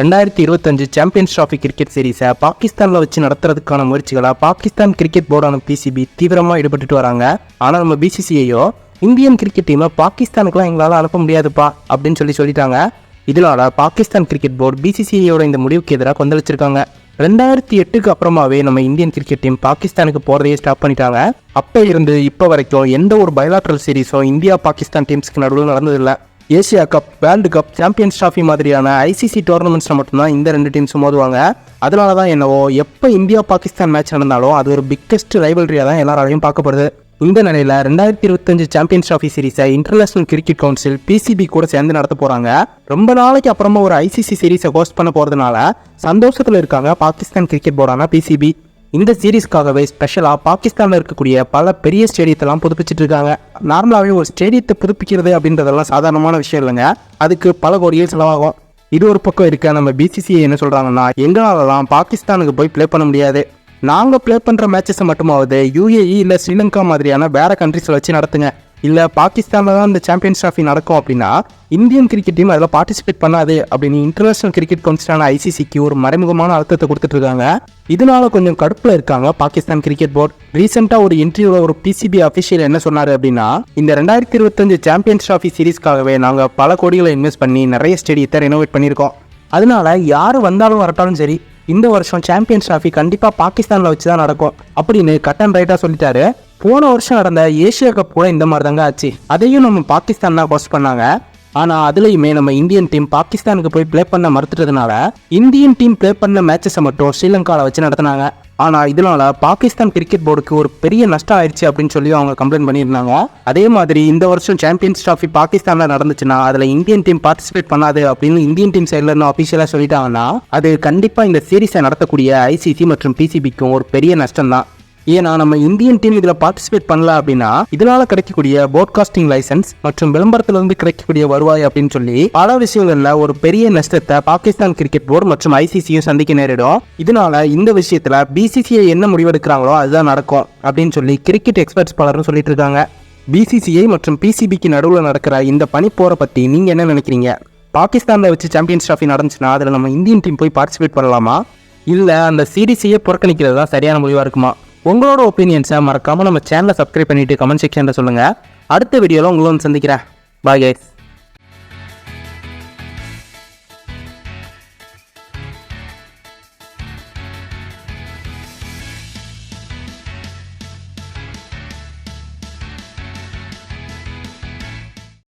ரெண்டாயிரத்தி இருபத்தஞ்சு champions trophy cricket சீரீஸை பாகிஸ்தானில் வச்சு நடத்துறதுக்கான முயற்சிகளை பாகிஸ்தான் கிரிக்கெட் போர்டான பிசிபி தீவிரமாக ஈடுபட்டுட்டு வராங்க. ஆனால் நம்ம பிசிசிஐயோ இந்தியன் கிரிக்கெட் டீமை பாகிஸ்தானுக்குலாம் எங்களால் அனுப்ப முடியாதுப்பா அப்படின்னு சொல்லி சொல்லிட்டாங்க. இதனால பாகிஸ்தான் கிரிக்கெட் போர்டு பிசிசிஐயோட இந்த முடிவுக்கு எதிராக கொந்தளிச்சிருக்காங்க. ரெண்டாயிரத்தி எட்டுக்கு அப்புறமாவே நம்ம இந்தியன் கிரிக்கெட் டீம் பாகிஸ்தானுக்கு போகிறதையே ஸ்டாப் பண்ணிட்டாங்க. அப்போ இருந்து இப்போ வரைக்கும் எந்த ஒரு பைலாட்ரல் சீரீஸோ இந்தியா பாகிஸ்தான் டீம்ஸ்க்கு நடுவில் நடந்ததில்லை. Asia cup world cup champions trophy மாதிரியான ஐசிசி டோர்னமெண்ட்ஸில் மட்டும்தான் இந்த ரெண்டு டீம்ஸும் மோதுவாங்க. அதனால தான் என்னவோ எப்போ இந்தியா பாகிஸ்தான் மேட்ச் நடந்தாலும் அது ஒரு பிக்கெஸ்ட் ரைவல்ரியாக தான் எல்லாராலையும் பார்க்கப்படுது. இந்த நிலையில் ரெண்டாயிரத்தி இருபத்தஞ்சு சாம்பியன்ஸ் ட்ராஃபி சீரிஸை இன்டர்நேஷனல் கிரிக்கெட் கவுன்சில் பிசிபி கூட சேர்ந்து நடத்த போகிறாங்க ரொம்ப நாளைக்கு அப்புறமா ஒரு ஐசிசி சீரிஸை ஹோஸ்ட் பண்ண போகிறதுனால சந்தோஷத்தில் இருக்காங்க பாகிஸ்தான் கிரிக்கெட் போர்டான பிசிபி இந்த சீரீஸ்க்காகவே ஸ்பெஷலாக பாகிஸ்தானில் இருக்கக்கூடிய பல பெரிய ஸ்டேடியத்தெல்லாம் புதுப்பிச்சிட்டு இருக்காங்க நார்மலாகவே ஒரு ஸ்டேடியத்தை புதுப்பிக்கிறது அப்படின்றதெல்லாம் சாதாரணமான விஷயம் இல்லைங்க. அதுக்கு பல கோடிகள் செலவாகும். இது ஒரு பக்கம் இருக்க. நம்ம பிசிசிஐ என்ன சொல்கிறாங்கன்னா எங்களாலலாம் பாகிஸ்தானுக்கு போய் ப்ளே பண்ண முடியாது. நாங்கள் ப்ளே பண்ணுற மேட்சஸை மட்டுமாவது யூஏஇ இல்லை ஸ்ரீலங்கா மாதிரியான வேற கண்ட்ரிஸில் வச்சு நடத்துங்க. இல்லை பாகிஸ்தானில் தான் இந்த சாம்பியன்ஸ் ட்ராஃபி நடக்கும் அப்படின்னா இந்தியன் கிரிக்கெட் டீம் அதில் பார்ட்டிசிபேட் பண்ணாது அப்படின்னு இன்டர்நேஷனல் கிரிக்கெட் கவுன்சிலான ஐசிசிக்கு ஒரு மறைமுகமான அழுத்தத்தை கொடுத்துட்ருக்காங்க இதனால் இதனால கொஞ்சம் கடுப்பில் இருக்காங்க பாகிஸ்தான் கிரிக்கெட் போர்டு ரீசெண்டாக ஒரு இன்டர்வியூவில் ஒரு பிசிபி அஃபிஷியல் என்ன சொன்னார் அப்படின்னா இந்த ரெண்டாயிரத்தி இருபத்தஞ்சு சாம்பியன்ஸ் ட்ராஃபி சீரீஸ்க்காகவே நாங்கள் பல கோடிகளை இன்வெஸ்ட் பண்ணி நிறைய ஸ்டேடியத்தை ரெனோவேட் பண்ணியிருக்கோம். அதனால யார் வந்தாலும் வரட்டாலும் சரி இந்த வருஷம் சாம்பியன்ஸ் ட்ராஃபி கண்டிப்பாக பாகிஸ்தானில் வச்சு தான் நடக்கும் அப்படின்னு கட் அண்ட் ரைட்டாக சொல்லிட்டாரு. போன வருஷம் நடந்த ஏஷியா கப் கூட இந்த மாதிரி தாங்க ஆச்சு. அதையும் நம்ம பாகிஸ்தான் தான் ஹோஸ்ட் பண்ணாங்க. ஆனால் அதுலேயுமே நம்ம இந்தியன் டீம் பாகிஸ்தானுக்கு போய் ப்ளே பண்ண மறுத்துட்டதுனால இந்தியன் டீம் ப்ளே பண்ண மேட்சஸை மட்டும் ஸ்ரீலங்காவில் வச்சு நடத்தினாங்க. ஆனால் இதனால பாகிஸ்தான் கிரிக்கெட் போர்டுக்கு ஒரு பெரிய நஷ்டம் ஆயிடுச்சு அப்படின்னு சொல்லி அவங்க கம்ப்ளைண்ட் பண்ணியிருந்தாங்க. அதே மாதிரி இந்த வருஷம் சாம்பியன்ஸ் ட்ராஃபி பாகிஸ்தானில் நடந்துச்சுன்னா அதில் இந்தியன் டீம் பார்ட்டிசிபேட் பண்ணாது அப்படின்னு இந்தியன் டீம் சைடில் இருந்து அஃபிஷியலாக சொல்லிட்டாங்கன்னா அது கண்டிப்பாக இந்த சீரீஸை நடத்தக்கூடிய ஐசிசி மற்றும் பிசிபிக்கும் ஒரு பெரிய நஷ்டம் தான் ஏன்னா நம்ம இந்தியன் டீம் இதில் பார்ட்டிசிபேட் பண்ணல அப்படின்னா இதனால கிடைக்கக்கூடிய போட்காஸ்டிங் லைசன்ஸ் மற்றும் விளம்பரத்தில் இருந்து கிடைக்கக்கூடிய வருவாய் அப்படின்னு சொல்லி பல விஷயங்கள்ல ஒரு பெரிய நஷ்டத்தை பாகிஸ்தான் கிரிக்கெட் போர்டு மற்றும் ஐசிசியும் சந்திக்க நேரிடும். இதனால இந்த விஷயத்துல பிசிசிஐ என்ன முடிவெடுக்கிறாங்களோ அதுதான் நடக்கும் அப்படின்னு சொல்லி கிரிக்கெட் எக்ஸ்பர்ட்ஸ் பலரும் சொல்லிட்டு இருக்காங்க. பிசிசிஐ மற்றும் பிசிபிக்கு நடுவில் நடக்கிற இந்த பனிப்போரை பற்றி நீங்கள் என்ன நினைக்கிறீங்க? பாகிஸ்தானில் வச்சு சாம்பியன்ஸ் ட்ராஃபி நடந்துச்சுன்னா அதில் நம்ம இந்தியன் டீம் போய் பார்ட்டிசிபேட் பண்ணலாமா? இல்லை அந்த சீரீஸையே புறக்கணிக்கிறது தான் சரியான முடிவாக இருக்குமா? உங்களோட ஒப்பீனியன்ஸை மறக்காமல் நம்ம சேனலை சப்ஸ்கிரைப் பண்ணிவிட்டு கமெண்ட் செக்ஷனில் சொல்லுங்கள் அடுத்த வீடியோவில் உங்களை வந்து சந்திக்கிறேன். Bye guys